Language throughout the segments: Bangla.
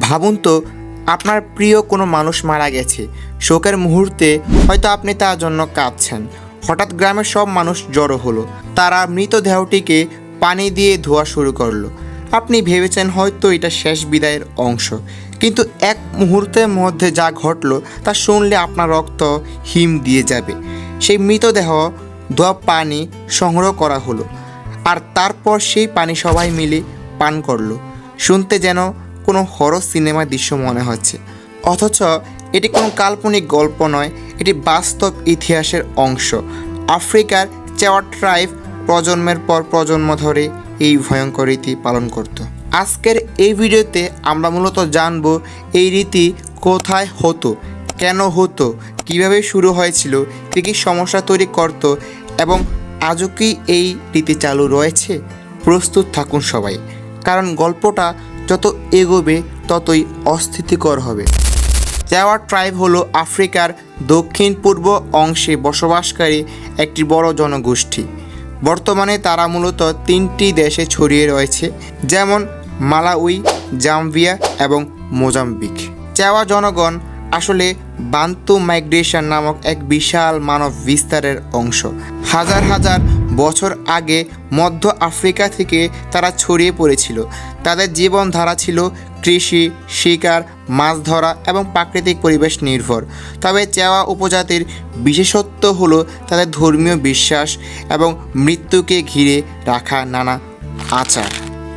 ভাবুন তো, আপনার প্রিয় কোনো মানুষ মারা গেছে। শোকের মুহূর্তে হয়তো আপনি তার জন্য কাঁদছেন। হঠাৎ গ্রামের সব মানুষ জড়ো হলো। তারা মৃতদেহটিকে পানি দিয়ে ধোয়া শুরু করল। আপনি ভেবেছেন হয়তো এটা শেষ বিদায়ের অংশ। কিন্তু এক মুহূর্তের মধ্যে যা ঘটলো, তা শুনলে আপনার রক্ত হিম দিয়ে যাবে। সেই মৃতদেহ ধোয়া পানি সংগ্রহ করা হলো। আর তারপর সেই পানি সবাই মিলে পান করল। শুনতে যেন কোনো হরর সিনেমার দৃশ্য মনে হচ্ছে। অথচ এটি কোনো কাল্পনিক গল্প নয়, এটি বাস্তব ইতিহাসের অংশ। আফ্রিকার চেওয়া ট্রাইব প্রজন্মের পর প্রজন্ম ধরে এই ভয়ঙ্কর রীতি পালন করত। আজকের এই ভিডিওতে আমরা মূলত জানব এই রীতি কোথায় হতো, কেন হতো, কীভাবে শুরু হয়েছিল, কী কী সমস্যা তৈরি করত এবং আজও কি এই রীতি চালু রয়েছে? প্রস্তুত থাকুন সবাই, কারণ গল্পটা যত এগোবে, ততই অস্থিতিকর হবে। চেওয়া ট্রাইব হলো আফ্রিকার দক্ষিণ পূর্ব অংশে বসবাসকারী একটি বড় জনগোষ্ঠী। বর্তমানে তারা মূলত তিনটি দেশে ছড়িয়ে রয়েছে, যেমন মালাউই, জাম্বিয়া এবং মোজাম্বিক। চাওয়া জনগণ আসলে বান্তু মাইগ্রেশন নামক এক বিশাল মানব বিস্তারের অংশ। হাজার হাজার বছর আগে মধ্য আফ্রিকা থেকে তারা ছড়িয়ে পড়েছিল। তাদের জীবনধারা ছিল কৃষি, শিকার, মাছ ধরা এবং প্রাকৃতিক পরিবেশ নির্ভর। তবে চেওয়া উপজাতির বিশেষত্ব হলো তাদের ধর্মীয় বিশ্বাস এবং মৃত্যুকে ঘিরে রাখা নানা আচার।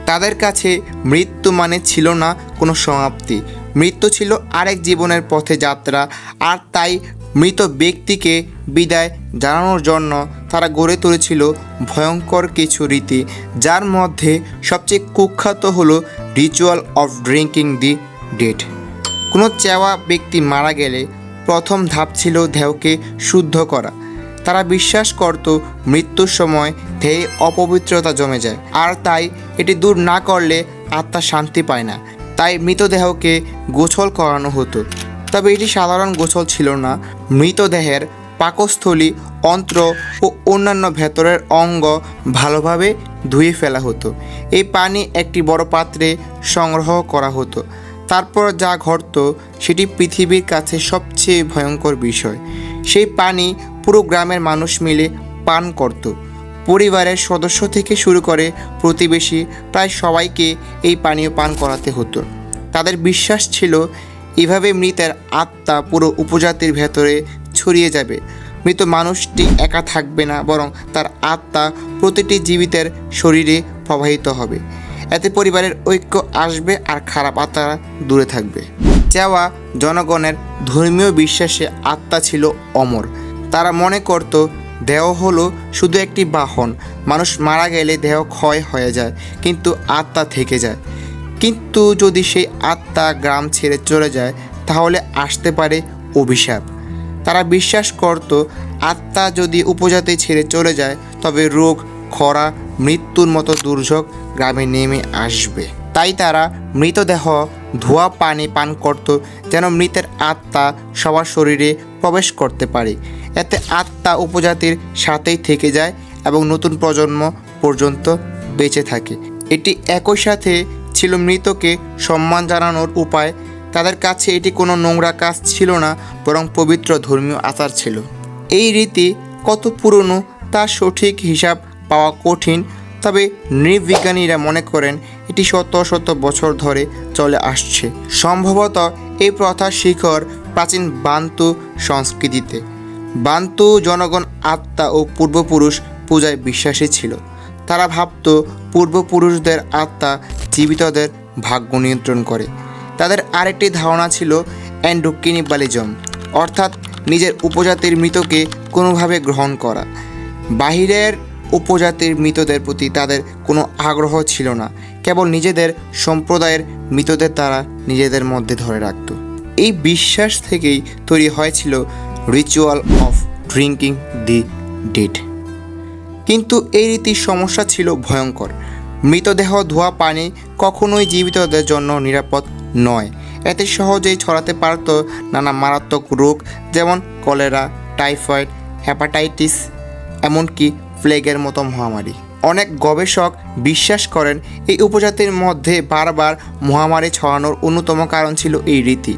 তাদের কাছে মৃত্যু মানে ছিল না কোনো সমাপ্তি। মৃত্যু ছিল আরেক জীবনের পথে যাত্রা, আর তাই মৃত ব্যক্তিকে বিদায় জানানোর জন্য তারা গড়ে তুলেছিল ভয়ঙ্কর কিছু রীতি, যার মধ্যে সবচেয়ে কুখ্যাত হলো ritual of drinking the dead কোনো চেওয়া ব্যক্তি মারা গেলে প্রথম ধাপ ছিল দেহকে শুদ্ধ করা। তারা বিশ্বাস করত মৃত্যুর সময় দেহে অপবিত্রতা জমে যায়। আর তাই এটি দূর না করলে আত্মা শান্তি পায় না। তাই মৃতদেহকে গোছল করানো হতো। তবে এটি সাধারণ গোসল ছিল না। মৃতদেহের পাকস্থলী, অন্ত্র ও অন্যান্য ভেতরের অঙ্গ ভালোভাবে ধুয়ে ফেলা হতো। এই পানি একটি বড় পাত্রে সংগ্রহ করা হতো। তারপর যা ঘটত সেটি পৃথিবীর কাছে সবচেয়ে ভয়ঙ্কর বিষয়। সেই পানি পুরো গ্রামের মানুষ মিলে পান করত। পরিবারের সদস্য থেকে শুরু করে প্রতিবেশী প্রায় সবাইকে এই পানীয় পান করাতে হতো। তাদের বিশ্বাস ছিল এভাবে মৃতের আত্মা পুরো উপজাতির ভেতরে ছড়িয়ে যাবে। মৃত মানুষটি একা থাকবে না, বরং তার আত্মা প্রতিটি জীবিতের শরীরে প্রবাহিত হবে। এতে পরিবারের ঐক্য আসবে আর খারাপ আত্মা দূরে থাকবে। চাওয়া জনগণের ধর্মীয় বিশ্বাসে আত্মা ছিল অমর। তারা মনে করত, দেহ হলো শুধু একটি বাহন। মানুষ মারা গেলে দেহ ক্ষয় হয়ে যায়, কিন্তু আত্মা থেকে যায়। কিন্তু যদি সেই আত্মা গ্রাম ছেড়ে চলে যায়, তাহলে আসতে পারে অভিশাপ। তারা বিশ্বাস করত, আত্মা যদি উপজাতি ছেড়ে চলে যায়, তবে রোগ, খরা, মৃত্যুর মতো দুর্যোগ গ্রামে নেমে আসবে। তাই তারা মৃতদেহ, ধোয়া পানি পান করত, যেন মৃতের আত্মা সবার শরীরে প্রবেশ করতে পারে। এতে আত্মা উপজাতির সাথেই থেকে যায় এবং নতুন প্রজন্ম পর্যন্ত বেঁচে থাকে। এটি একই সাথে ছিল মৃতকে সম্মান জানানোর উপায়। তাদের কাছে এটি কোনো নোংরা কাজ ছিল না, বরং পবিত্র ধর্মীয় আচার ছিল। এই রীতি কত পুরনো তার সঠিক হিসাব পাওয়া কঠিন, তবে নৃবিজ্ঞানীরা মনে করেন এটি শত শত বছর ধরে চলে আসছে। সম্ভবত এই প্রথার শিখর প্রাচীন বান্তু সংস্কৃতিতে। বান্তু জনগণ আত্মা ও পূর্বপুরুষ পূজায় বিশ্বাসী ছিল। তারা ভাবত পূর্বপুরুষদের আত্মা জীবিতদের ভাগ্য নিয়ন্ত্রণ করে। তাদের আরেকটি ধারণা ছিল অ্যান্ডোকিনিবালিজম অর্থাৎ নিজের উপজাতির মৃতকে কোনোভাবে গ্রহণ করা। বাহিরের উপজাতির মৃতদের প্রতি তাদের কোনো আগ্রহ ছিল না, কেবল নিজেদের সম্প্রদায়ের মৃতদের তারা নিজেদের মধ্যে ধরে রাখত। এই বিশ্বাস থেকেই তৈরি হয়েছিল ritual of drinking the dead. কিন্তু এই রীতির সমস্যা ছিল ভয়ঙ্কর। মৃতদেহ, ধোয়া, পানি কখনোই জীবিতদের জন্য নিরাপদ নয়। এতে সহজেই ছড়াতে পারত নানা মারাত্মক রোগ, যেমন কলেরা, টাইফয়েড হ্যাপাটাইটিস এমনকি প্লেগের মতো মহামারী। অনেক গবেষক বিশ্বাস করেন, এই উপজাতির মধ্যে বারবার মহামারী ছড়ানোর অন্যতম কারণ ছিল এই রীতি।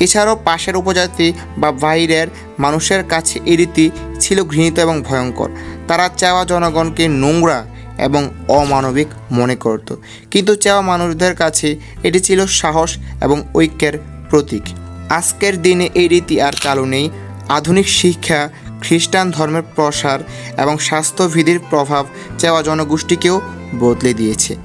এছাড়াও পাশের উপজাতি বা বাইরের মানুষের কাছে এই রীতি ছিল ঘৃণিত এবং ভয়ঙ্কর। তারা চাওয়া জনগণকে নোংরা এবং অমানবিক মনে করত। কিন্তু চাওয়া মানুষদের কাছে এটি ছিল সাহস এবং ঐক্যের প্রতীক। আজকের দিনে এই রীতি আর চালু নেই। আধুনিক শিক্ষা, খ্রিস্টান ধর্মের প্রসার এবং স্বাস্থ্যবিধির প্রভাব চাওয়া জনগোষ্ঠীকেও বদলে দিয়েছে।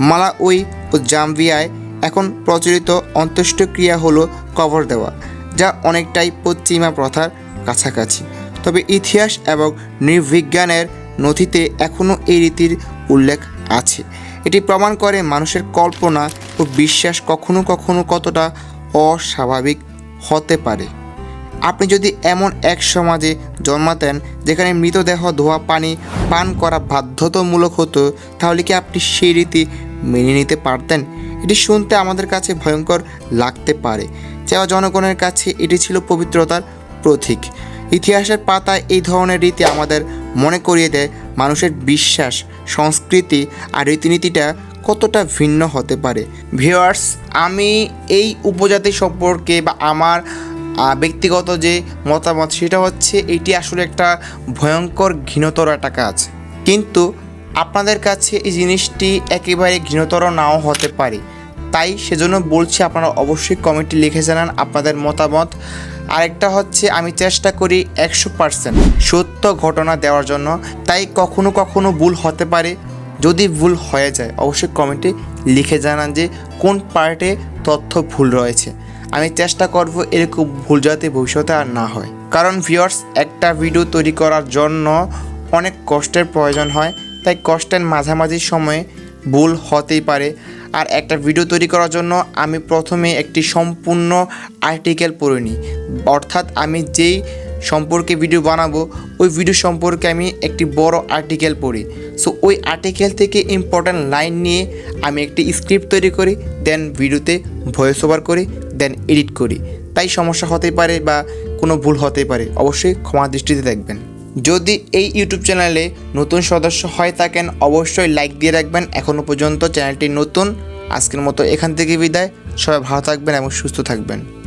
মালাউই ও জাম্বিয়ায় এখন প্রচলিত অন্ত্যেষ্টিক্রিয়া হলো কবর দেওয়া, যা অনেকটাই পশ্চিমা প্রথার কাছাকাছি। তবে ইতিহাস এবং নৃবিজ্ঞানের নথিতে এখনও এই রীতির উল্লেখ আছে। এটি প্রমাণ করে মানুষের কল্পনা ও বিশ্বাস কখনো কখনো কতটা অস্বাভাবিক হতে পারে। আপনি যদি এমন এক সমাজে জন্মাতেন যেখানে মৃতদেহ, ধোয়া, পানি পান করা বাধ্যতামূলক হতো, তাহলে কি আপনি সেই রীতি মেনে নিতে পারতেন? এটি শুনতে আমাদের কাছে ভয়ঙ্কর লাগতে পারে। চাওয়া জনগণের কাছে এটি ছিল পবিত্রতার প্রতীক। ইতিহাসের পাতায় এই ধরনের রীতি আমাদের মনে করিয়ে দেয় মানুষের বিশ্বাস, সংস্কৃতি আর রীতিনীতিটা কতটা ভিন্ন হতে পারে। ভিওয়ার্স আমি এই উপজাতি সম্পর্কে বা আমার ব্যক্তিগত যে মতামত, সেটা হচ্ছে এটি আসলে একটা ভয়ঙ্কর ঘৃণতর একটা কাজ। কিন্তু আপনাদের কাছে এই জিনিসটি একেবারে ঘৃণতর নাও হতে পারে। তাই সেজন্য বলছি আপনারা অবশ্যই কমেন্টে লিখে জানান আপনাদের মতামত। আরেকটা হচ্ছে, আমি চেষ্টা করি একশো পার্সেন্ট সত্য ঘটনা দেওয়ার জন্য। তাই কখনো কখনো ভুল হতে পারে। যদি ভুল হয়ে যায়, অবশ্যই কমেন্টে লিখে জানান যে কোন পার্টে তথ্য ভুল রয়েছে। আমি চেষ্টা করব এরকম ভুল যাতে ভবিষ্যতে আর না হয়। কারণ ভিউয়ার্স একটা ভিডিও তৈরি করার জন্য অনেক কষ্টের প্রয়োজন হয়। তাই কষ্টের মাঝামাঝি সময়ে ভুল হতেই পারে। আর একটা ভিডিও তৈরি করার জন্য আমি প্রথমে একটি সম্পূর্ণ আর্টিকেল পড়ে নিই। অর্থাৎ আমি যেই সম্পর্কে ভিডিও বানাবো, ওই ভিডিও সম্পর্কে আমি একটি বড় আর্টিকেল পড়ি। সো ওই আর্টিকেল থেকে ইম্পর্ট্যান্ট লাইন নিয়ে আমি একটি স্ক্রিপ্ট তৈরি করি দেন ভিডিওতে ভয়েস ওভার করি দেন এডিট করি। তাই সমস্যা হতে পারে বা কোনো ভুল হতে পারে। অবশ্যই ক্ষমা দৃষ্টিতে দেখবেন। যদি এই ইউটিউব চ্যানেলে নতুন সদস্য হয় থাকেন, অবশ্যই লাইক দিয়ে রাখবেন। এখনও পর্যন্ত চ্যানেলটি নতুন। আজকের মতো এখান থেকে বিদায়। সবাই ভালো থাকবেন এবং সুস্থ থাকবেন।